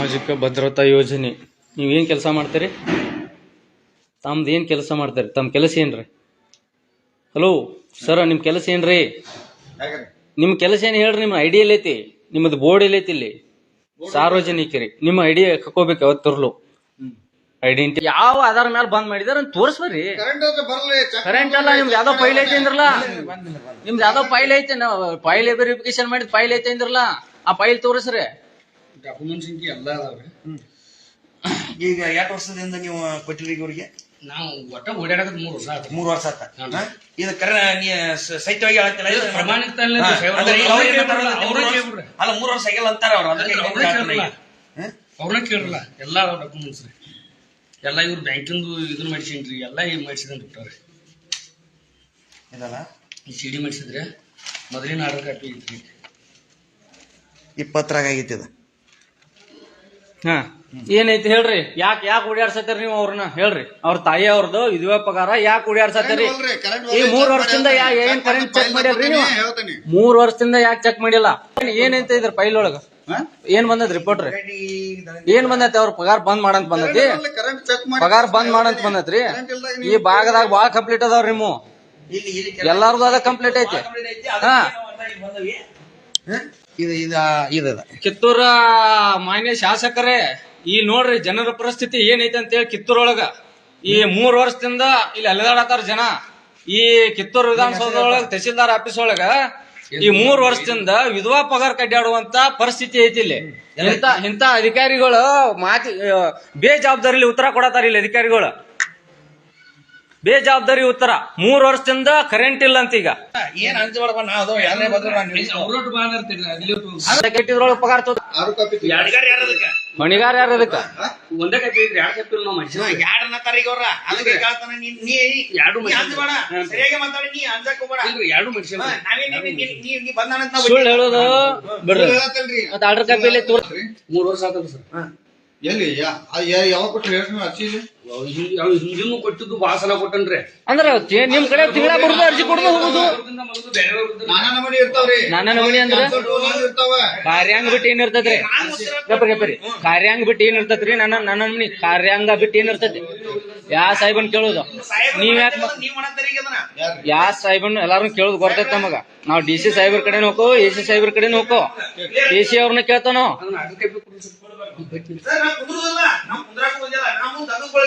ಸಾಮಾಜಿಕ ಭದ್ರತಾ ಯೋಜನೆ. ನೀವು ಏನು ಕೆಲಸ ಮಾಡ್ತೀರಿ? ತಮ್ದು ಏನು ಕೆಲಸ ಮಾಡ್ತಾರೆ? ತಮ್ಮ ಕೆಲಸ ಏನ್ರಿ? ಹಲೋ ಸರ ನಿಮ್ಮ ಕೆಲಸ ಏನ್ರಿ? ನಿಮ್ಮ ಕೆಲಸ ಏನು ಹೇಳ್ರಿ ನಿಮ್ಮ ಐಡಿ ಐತಿ ನಿಮ್ಮದು ಬೋರ್ಡ್ ಎಲ್ಲೈತಿ ಇಲ್ಲಿ? ಸಾರ್ವಜನಿಕರಿ. ನಿಮ್ಮ ಐಡಿಯಾ ಹಾಕೋಬೇಕು ಯಾವತ್ತಿರ್ಲು ಐಡೆಂಟಿ ಯಾವ ಆಧಾರ ಮೇಲೆ ಬಂದ್ ಮಾಡಿದಾರ ತೋರಿಸ್ಬರ್ರಿ. ಕರೆಂಟ್ ಅಲ್ಲ ನಿಮ್ದು ಯಾವ್ದೋ ಫೈಲ್ ಐತಿ ಅಂದ್ರಲ್ಲ? ನಿಮ್ದು ಯಾವ್ದೋ ಫೈಲ್ ಐತಿ ಫೈಲ್ ವೆರಿಫಿಕೇಶನ್ ಮಾಡಿದ ಫೈಲ್ ಐತಿ ಅಂದ್ರಲ್ಲ? ಆ ಫೈಲ್ ತೋರಿಸ್ರಿ. ಡಾಕ್ಯುಮೆಂಟ್ಸ್ ಇಂಕಿ ಎಲ್ಲ ಅದಾವ್ರಿ. ಈಗ ಎರಡು ವರ್ಷದಿಂದ ನೀವು ಕೊಟ್ಟಿರಿ ಇವ್ರಿಗೆ ನಾವು ಒಟ್ಟ ಓಡಾಡಕತ್ ಮೂರು ವರ್ಷ ಆತು. ಮೂರು ವರ್ಷ ಆತ? ಇದು ಕರೆ ನೀ ಸಹಿತವಾಗಿ ಹೇಳ್ತಿಲ್ಲ ಇದು? ಪ್ರಮಾಣಿತ ಅಲ್ಲ ಹಾ, ಇದು. ಅಂದ್ರೆ ಈಗ ಅವ್ರು ಏನ್ ಅಂತಾರಲ್ಲ, ಅವ್ರೇ ಮೂರು ವರ್ಷ- ಕೇಳ್ಬಿಡ್ರಿ. ಅಲ್ಲ ಮೂರು ವರ್ಷ ಆಗಿಲ್ಲ ಅಂತಾರ ಅವ್ರು ಅದಕ್ಕೆ? ಅವ್ರನ್ನ ಕೇಳಲ್ಲ ಎಲ್ಲ ಡಾಕ್ಯುಮೆಂಟ್ಸ್ ರೀ. ಎಲ್ಲ ಇವ್ರು ಬ್ಯಾಂಕಿಂದು ಇದನ್ನ ಮಾಡಿಸಿನ್ರಿ ಎಲ್ಲ ಇವ್ ಮಾಡಿಸಿದಂತ ಬಿಟ್ಟಾರೆ ಇದಲ್ಲ ಈ ಸಿ ಡಿ ಮಾಡಿಸಿದ್ರೆ ಮೊದಲಿನ ಆರ್ಡರ್ ಕಾಪಿ ಐತ್ರಿ. ಇಪ್ಪತ್ತರಾಗ ಆಗೈತಿ ಇದು. ಹಾ. ಏನೈತಿ ಹೇಳ್ರಿ? ಯಾಕೆ ಯಾಕೆ ಓಡಾಡ್ಸತ್ತೀರಿ ನೀವು ಅವ್ರನ್ನ? ಹೇಳ್ರಿ. ಅವ್ರ ತಾಯಿ ಅವ್ರದ್ದು ವಿಧವಾ ಪಗಾರ ಯಾಕೆ ಓಡಾಡ್ಸತ್ತೀರಿ ಕರೆಂಟ್ ಈ ಮೂರ್ ವರ್ಷದಿಂದ ಯಾ- ಏನ್ ಕರೆಂಟ್ ಚೆಕ್ ಮಾಡಿಲ್ರಿ ನೀವು? ಮೂರ್ ವರ್ಷದಿಂದ ಯಾಕೆ ಚೆಕ್ ಮಾಡಿಲ್ಲ? ಏನಂತ ಇದ್ರ ಫೈಲ್ ಒಳಗ? ಏನ್ ಬಂದದ್ ರಿಪೋರ್ಟ್ ರೀ? ಏನ್ ಬಂದೈತಿ ಅವ್ರ ಪಗಾರ ಬಂದ್ ಮಾಡಂತ ಬಂದೈತಿ? ಕರೆಂಟ್ ಚೆಕ್ ಮಾಡಿ ಪಗಾರ ಬಂದ್ ಮಾಡಂತ ಬಂದೈತ್ರಿ? ಈ ಭಾಗದಾಗ ಬಾಳ ಕಂಪ್ಲೀಟ್ ಅದಾವ್ರಿ ನಿಮ್ಮ ಎಲ್ಲಾರ್ದು ಅದ ಕಂಪ್ಲೀಟ್ ಐತಿ. ಹಾ? ಇದು ಕಿತ್ತೂರ ಮಾನ್ಯ ಶಾಸಕರೇ ಈ ನೋಡ್ರಿ ಜನರ ಪರಿಸ್ಥಿತಿ ಏನೈತೆ ಅಂತ ಹೇಳಿ ಕಿತ್ತೂರೊಳಗ. ಈ ಮೂರ್ ವರ್ಷದಿಂದ ಇಲ್ಲಿ ಅಲೆದಾಡತಾರ ಜನ. ಈ ಕಿತ್ತೂರು ವಿಧಾನಸೌಧ ಒಳಗ ತಹಸೀಲ್ದಾರ್ ಆಫೀಸ್ ಒಳಗ ಈ ಮೂರ್ ವರ್ಷದಿಂದ ವಿಧವಾ ಪಗಾರ ಕಡ್ಡಾಡುವಂತ ಪರಿಸ್ಥಿತಿ ಐತಿ ಇಲ್ಲಿ. ಇಂತ ಇಂತ ಅಧಿಕಾರಿಗಳು ಮಾತಿ ಬೇಜವಾಬ್ದಾರಿ ಉತ್ತರ ಕೊಡತಾರ ಇಲ್ಲಿ ಅಧಿಕಾರಿಗಳು. ಬೇಜವಾಬ್ದಾರಿ ಉತ್ತರ. ಮೂರ್ ವರ್ಷದಿಂದ ಕರೆಂಟ್ ಇಲ್ಲ ಅಂತ ಈಗ. ಏನ್ ಅಂಜಬಾರ್ದ ನಾ ಅದು ಯಾರೇ ಬಂದ್ರು ನಾನು ಕೆಟ್ಟಿದ್ರೊಳಗ ಪಗಾರ ಯಾರು ಅದಕ್ಕೆ? ಹೊಣಿಗಾರ ಯಾರ ಅದಕ್ಕ? ಒಂದೇ ಕಾಪಿ ಇದ್ರೆ ಎರಡು ಕಪ್ಪಿ ನಾವು ಅವ್ರ? ಅದಕ್ಕೆ ಕೇಳ್ತಾನ ನೀ ನೀ ಎರಡು. ಸರಿಯಾಗಿ ಮಾತಾಡಿ ನೀ ಅಂಜಕ್ ಹೋಗ್ಬೇಡ. ಇಲ್ರಿ ಎರಡು ಮನುಷ್ಯ? ನೀ- ಬಂದಾನಂತ ಸುಳ್ಳು ಹೇಳೋದು ಬಿಡ್ರಿ. ಆರ್ಡರ್ ಮೂರು ವರ್ಷ ಆತಲ್ಲ ಸರ್. ಎಲ್ಲಿ ಕೊಟ್ರಿ ಹೇಳ್ರಿ ಅರ್ಜಿ ಹಿಂದಿನೂ ಕೊಟ್ಟಿದ್ದು ಸಲ ಕೊಟ್ಟನ್ರಿ. ಅಂದ್ರ ತಿ- ನಿಮ್ ಕಡೆ ತಿಂಗಳ ಬರುದು ಅರ್ಜಿ ಕೊಡುದು ಹೋಗುದು. ಅವ್ರದಿಂದ ಮೊದಲು ನಾನಾ ನಮೂನಿ ಇರ್ತಾವ್ರಿ. ನಾನಾ ನಮೂನಿ ಅಂದ್ರ? Cancel roll ಅಂತ ಇರ್ತಾವ. ಕಾರ್ಯಾಂಗ ಬಿಟ್ಟು ಏನ್ ಗಪ್ರಿ ಗಪ್ರಿ ಕಾರ್ಯಾಂಗ ಬಿಟ್ಟು ಏನ್ ಇರ್ತೈತ್ರಿ ನನ್ನ ನನ್ನ ನಮ್ನಿ ಕಾರ್ಯಾಂಗ ಬಿಟ್ಟು ಏನ್ ಇರ್ತೈತಿ ಯಾ ಸಾಹೇಬನ್ ಕೇಳುದು. ನೀವ್ ಯಾಕೆ ನೀವ್. ಯಾ ಸಾಹೇಬನ್ ಎಲ್ಲಾರು ಕೇಳುದು ಬರ್ತೈತ ನಮಗ. ನಾವ್ ಡಿ ಸಿ ಸಾಹೇಬ್ರ ಕಡೆ ಹೋಗೋ ಎ ಸಿ ಸಾಹೇಬ್ರ ಕಡೆ ಹೋಗೋ ಎ ಸಿ ಅವ್ರನ್ನ ಕೇಳ್ತಾನೋ? ಅದನ್ನ. ಸರ್.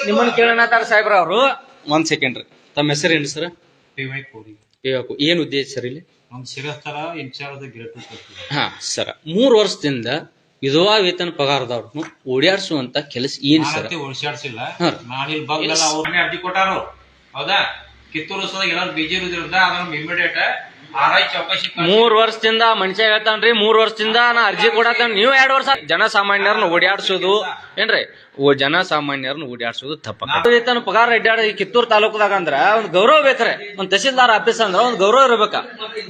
ನಿಮ್ಮನ್ನ ಕೇಳಣತಾರ ಸಾಹೇಬ್ರ ಅವರು. ಒಂದ್ ಸೆಕೆಂಡ್ ರೀ. ತಮ್ಮ ಸರ್? ಪಿ ವೈ ಕೋಡಿ ಏನ್ ಉದ್ದೇಶ ಸರ್ ಇಲ್ಲಿ? ಹಾ ಸರ. ಮೂರ್ ವರ್ಷದಿಂದ ವಿಧವಾ ವೇತನ ಪಗಾರದವ್ರನ್ನು ಓಡ್ಯಾಡ್ಸುವಂತ ಕೆಲಸ ಏನ್ ಸರ್? ಓಡಿಸಿಲ್ಲ ಉಳ್ಸ್ಯಾಡ್ಸಿಲ್ಲ ಹಾ. ನಾನು ಇಲ್ಲಿ ಬಂದಲ್ಲ ಅವ್ರನ್ನೇ ಅರ್ಜಿ ಕೊಟ್ಟಾರು. ಹೌದಾ? ಕಿತ್ತೂರು ಬಿಜೆಪಿ ಏನಾದ್ರು ಬಿಜಿ ಇರೋದ್ರಿಂದ ಅದನ್ನ ಇಮಿಡಿಯೇಟ್ ಮೂರ್ ವರ್ಷದಿಂದ ಮನುಷ್ಯ ಹೇಳ್ತಾನ್ರಿ ಮೂರ್ ವರ್ಷದಿಂದ ನಾ ಅರ್ಜಿ ಕೊಡತ್ತ ನೀವು ಎರಡ್ ವರ್ಷ ಜನಸಾಮಾನ್ಯರನ್ನ ಓಡಾಡ್ಸೋದು. ಏನ್ರಿ? ಓ ಜನಸಾಮಾನ್ಯರನ್ನ ಓಡಾಡ್ಸೋದು ತಪ್ಪ. ಪಗಾರ ಅಡ್ಡಾಡ ಈ ಕಿತ್ತೂರು ತಾಲೂಕದಾಗ ಅಂದ್ರ ಒಂದ್ ಗೌರವ ಬೇಕ್ರೆ. ಒಂದ್ ತಹಸೀಲ್ದಾರ್ ಆಫೀಸ್ ಅಂದ್ರ ಒಂದ್ ಗೌರವ ಇರ್ಬೇಕ.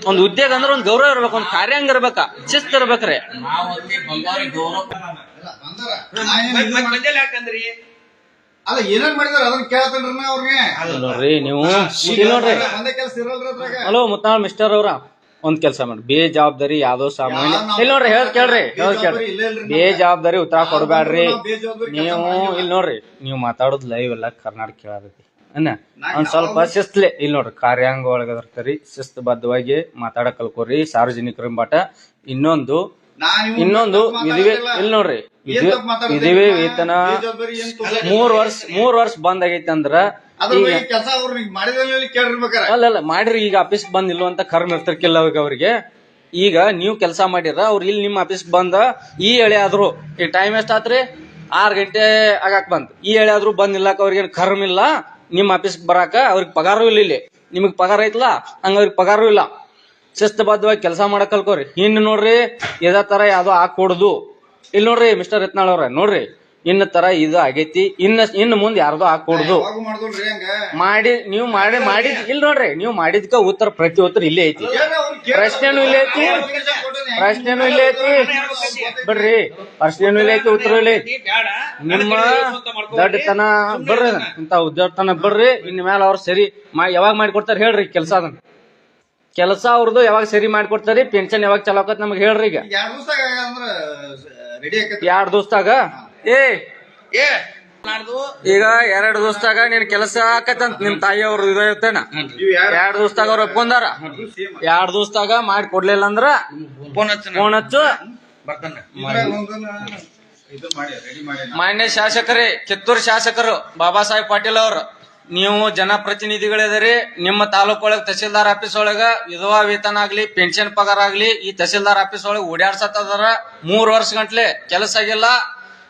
ಒಂದ್ ಉದ್ಯೋಗ ಅಂದ್ರ ಒಂದ್ ಗೌರವ ಇರ್ಬೇಕು ಒಂದ್ ಕಾರ್ಯಾಂಗ ಇರ್ಬೇಕ. ಶಿಸ್ತ್ ಇರ್ಬೇಕ್ರಿ. ನಾವು ಅಲ್ಲಿ ಏನೇನ್ ಮಾಡಿದಾರ ಅದನ್ನ ಅವ್ರಿಗೆ. ನೋಡ್ರಿ ನೀವು ನೋಡ್ರಿ. ಒಂದೇ ಕೆಲಸ ಇರಲ್ರಿ ಅದ್ರಾಗ. ಹಲೋ ಮುತ್ತಾಳ್ ಮಿಸ್ಟರ್ ಅವ್ರ. ಒಂದ್ ಕೆಲಸ ಮಾಡಿ. ಬೇಜವಾಬ್ದಾರಿ ಯಾವ್ದೋ ಸಾಮಾನ್ಯ ಇಲ್ಲ ನೋಡ್ರಿ ಹೇಳ್ ಕೇಳ್ರಿ ಹೇಳ್ ಕೇಳ್ರಿ. ಬೇಜವಾಬ್ದಾರಿ ಉತ್ತರ ಕೊಡಬ್ಯಾಡ್ರಿ. ನಾವು. ಇಲ್ಲಿ ನೋಡ್ರಿ ನೀವು ಮಾತಾಡೋದ್ ಲೈವ್ ಎಲ್ಲ ಕರ್ನಾಟಕ ಕೇಳಿ ಅನ್ನ? ಒಂದ್ ಸ್ವಲ್ಪ ಶಿಸ್ತ್ಲೆ. ಇಲ್ಲಿ ನೋಡ್ರಿ ಕಾರ್ಯಾಂಗ ಒಳಗದರ್ತಾರಿ ಶಿಸ್ತುಬದ್ಧವಾಗಿ ಮಾತಾಡಕ್ ಕಲ್ಕೋರಿ ಸಾರ್ವಜನಿಕರ ಬಾಟ ಇನ್ನೊಂದು ಇನ್ನೊಂದು ವಿಧಿವೆ ಇಲ್ಲಿ ನೋಡ್ರಿ ವಿಧಿವೆ ವೇತನ. ಮೂರ್ ವರ್ಷ ಮೂರ್ ವರ್ಷ ಬಂದ್ ಆಗೈತಿ ಅಂದ್ರ ಅಲ್ಲ ಅಲ್ಲ ಮಾಡ್ರಿ ಈಗ ಆಫೀಸ್ ಬಂದ್ ಅಂತ ಕರ್ಮ ಇರ್ತಿರ್ಕಿಲ್ಲ ಅವ್ರಿಗೆ ಅವ್ರಿಗೆ. ಈಗ ನೀವು ಕೆಲಸ ಮಾಡಿರ ಅವ್ರು ಇಲ್ಲಿ ನಿಮ್ಮ ಆಫೀಸ್ ಬಂದ ಈ ಎಳೆ ಆದ್ರು ಈ ಟೈಮ್ ಎಷ್ಟ್ ಆತ್ರಿ? ಆರ್ ಗಂಟೆ ಆಗಾಕ್ ಬಂದ್. ಈ ಎಳೆ ಆದ್ರು ಬಂದ್ ಇಲ್ಲಾಕ ಅವ್ರಿಗೆ ಕರ್ಮ ಇಲ್ಲ? ನಿಮ್ಮ ಆಫೀಸ್ ಬರಾಕ ಅವ್ರಿಗೆ ಪಗಾರು ಇಲ್ಲ ಇಲ್ಲಿ. ನಿಮಗ್ ಪಗಾರ ಐತ್ಲಾ? ಹಂಗ ಅವ್ರಿಗೆ ಪಗಾರು ಇಲ್ಲ. ಶಿಸ್ತಬದ್ಧವಾಗಿ ಕೆಲಸ ಮಾಡಕ್ ಕಲ್ಕೋರಿ. ಇನ್ನು ನೋಡ್ರಿ ಇದೇ ತರ ಯಾವ್ದೋ ಹಾಕೊಡುದು ಇಲ್ಲಿ ನೋಡ್ರಿ ಮಿಸ್ಟರ್ ರತ್ನಾಳ್ ಅವ್ರ ನೋಡ್ರಿ. ಇನ್ನ ತರ ಇದು ಆಗೈತಿ. ಇನ್ನ ಇನ್ನು ಮುಂದೆ ಯಾರ್ದೋ ಹಾಕೊಡುದು ಯಾವಾಗ ಮಾಡ್ದಲ್ರಿ ಹಂಗ. ಮಾಡಿ ನೀವು ಮಾಡಿ ಮಾಡಿ ಇಲ್ಲಿ ನೋಡ್ರಿ ನೀವು ಮಾಡಿದ್ಕ ಉತ್ತರ ಪ್ರತಿ ಉತ್ತರ ಇಲ್ಲೇ ಐತಿ. ಪ್ರಶ್ನೆನು ಇಲ್ಲೇ ಐತಿ. ಪ್ರಶ್ನೆನು ಇಲ್ಲೇ ಐತಿ. ಬಿಡ್ರಿ ಪ್ರಶ್ನೆನು ಇಲ್ಲೇ ಐತಿ ಉತ್ತರ ಇಲ್ಲೇ ಐತಿ. ನಿಮ್ಮ ದಡ್ಡತನ ಬಿಡ್ರಿ. ಇಂತ ಉದ್ಯೋಗತನ ಬಿಡ್ರಿ ಇನ್ ಮೇಲೆ ಅವ್ರು ಸರಿ ಯಾವಾಗ ಮಾಡಿ ಕೊಡ್ತಾರ ಹೇಳ್ರಿ ಕೆಲಸ ಅದನ್ನ. ಕೆಲಸ ಅವ್ರದ್ದು ಯಾವಾಗ ಸರಿ ಮಾಡ್ಕೊಡ್ತಾರಿ ಪೆನ್ಷನ್ ಯಾವಾಗ ಚಲೋ ಆಕತ್ ನಮ್ಗೆ ಹೇಳ್ರಿ ಈಗ. ಎರಡು ಎರಡ್ ದಿವಸ ಅಂದ್ರ ರೆಡಿ ಆಕೈತಿ ಎರಡ್ ದಿವಸದಾಗ? ಏ! ಏ! ನಾಡ್ದು ಈಗ ಎರಡು ದಿವಸದಾಗ ನಿನ್ ಕೆಲಸ ಆಕತ್ತಂತ ನಿಮ್ ತಾಯಿ ಅವ್ರ ಇದೇನ ಎರಡು ಇವ್ ಯಾರು? ಎರಡ್ ದಿವಸದಾಗ ಅವ್ರ ಒಪ್ಕೊಂಡಾರ. ಎರಡ್ ದಿವಸದಾಗ ಮಾಡಿ ಕೊಡ್ಲಿಲ್ಲ ಅಂದ್ರ ಫೋನ್ ಹಚ್ಚ ಫೋನ್ ಹಚ್ಚು. ಬರ್ತಾನ. ಇದು ಮಾಡಿ ರೆಡಿ ಮಾಡಿ ಮಾನ್ಯ ಶಾಸಕರೇ ಕಿತ್ತೂರು ಶಾಸಕರು ಬಾಬಾ ಸಾಹೇಬ್ ಪಾಟೀಲ್ ಅವರು. ನೀವು ಜನಪ್ರತಿನಿಧಿಗಳಿದಿರಿ ನಿಮ್ಮ ತಾಲೂಕು ಒಳಗ ತಹಸೀಲ್ದಾರ್ ಆಫೀಸ್ ಒಳಗ ವಿಧವಾ ವೇತನ ಆಗ್ಲಿ, ಪೆನ್ಷನ್ ಪಗಾರ ಆಗ್ಲಿ, ಈ ತಹಸೀಲ್ದಾರ್ ಆಫೀಸ್ ಒಳಗ ಓಡಾಡ್ಸತ್ತದಾರ ಮೂರ್ ವರ್ಷ ಗಂಟ್ಲೆ ಕೆಲಸ ಆಗಿಲ್ಲ.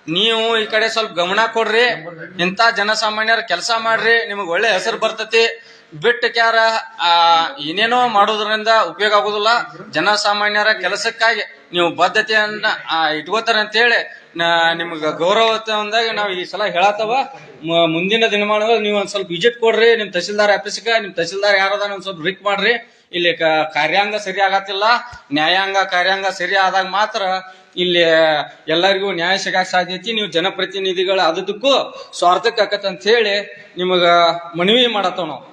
ನೀವು ಈ ಕಡೆ ಸ್ವಲ್ಪ ಗಮನ ಕೊಡ್ರಿ. ಇಂತ ಜನಸಾಮಾನ್ಯರ ಕೆಲಸ ಮಾಡ್ರಿ. ನಿಮಗ್ ಒಳ್ಳೆ ಹೆಸರು ಬರ್ತತಿ. ಬಿಟ್ಟು ಕ್ಯಾರ ಏನೇನೋ ಮಾಡೋದ್ರಿಂದ ಉಪಯೋಗ ಆಗುದಿಲ್ಲ ಜನಸಾಮಾನ್ಯರ ಕೆಲಸಕ್ಕಾಗಿ ನೀವು ಬದ್ಧತೆಯನ್ನ ಇಟ್ಕೋತಾರ ಅಂತೇಳಿ ನಿಮ್ಗೆ ಅಂದಾಗ ನಾವು ಈ ಸಲ ಹೇಳತ್ತವ. ಮುಂದಿನ ದಿನಮಾನದಲ್ಲಿ ನೀವು ಒಂದ್ ಸ್ವಲ್ಪ ವಿಜಿಟ್ ಕೊಡ್ರಿ, ನಿಮ್ ತಹಸೀಲ್ದಾರ್ ಆಫೀಸ್ಗೆ, ನಿಮ್ ತಹಸೀಲ್ದಾರ್ ಯಾರದ ಒಂದ್ ಸ್ವಲ್ಪ ರಿಕ್ ಮಾಡ್ರಿ. ಇಲ್ಲಿ ಕಾರ್ಯಾಂಗ ಸರಿ ಆಗತ್ತಿಲ್ಲ. ನ್ಯಾಯಾಂಗ, ಕಾರ್ಯಾಂಗ ಸರಿ ಆದಾಗ ಮಾತ್ರ ಇಲ್ಲಿ ಎಲ್ಲರಿಗೂ ನ್ಯಾಯ ಸಿಗಾಕ ಸಾಧ್ಯತೆ ನೀವು ಜನಪ್ರತಿನಿಧಿಗಳು ಅದಕ್ಕೂ ಸ್ವಾರ್ಥಕ್ಕೆ ಆಕತ್ ಅಂತ ಹೇಳಿ ನಿಮಗ ಮನವಿ ಮಾಡತ್ತವ ನಾವು.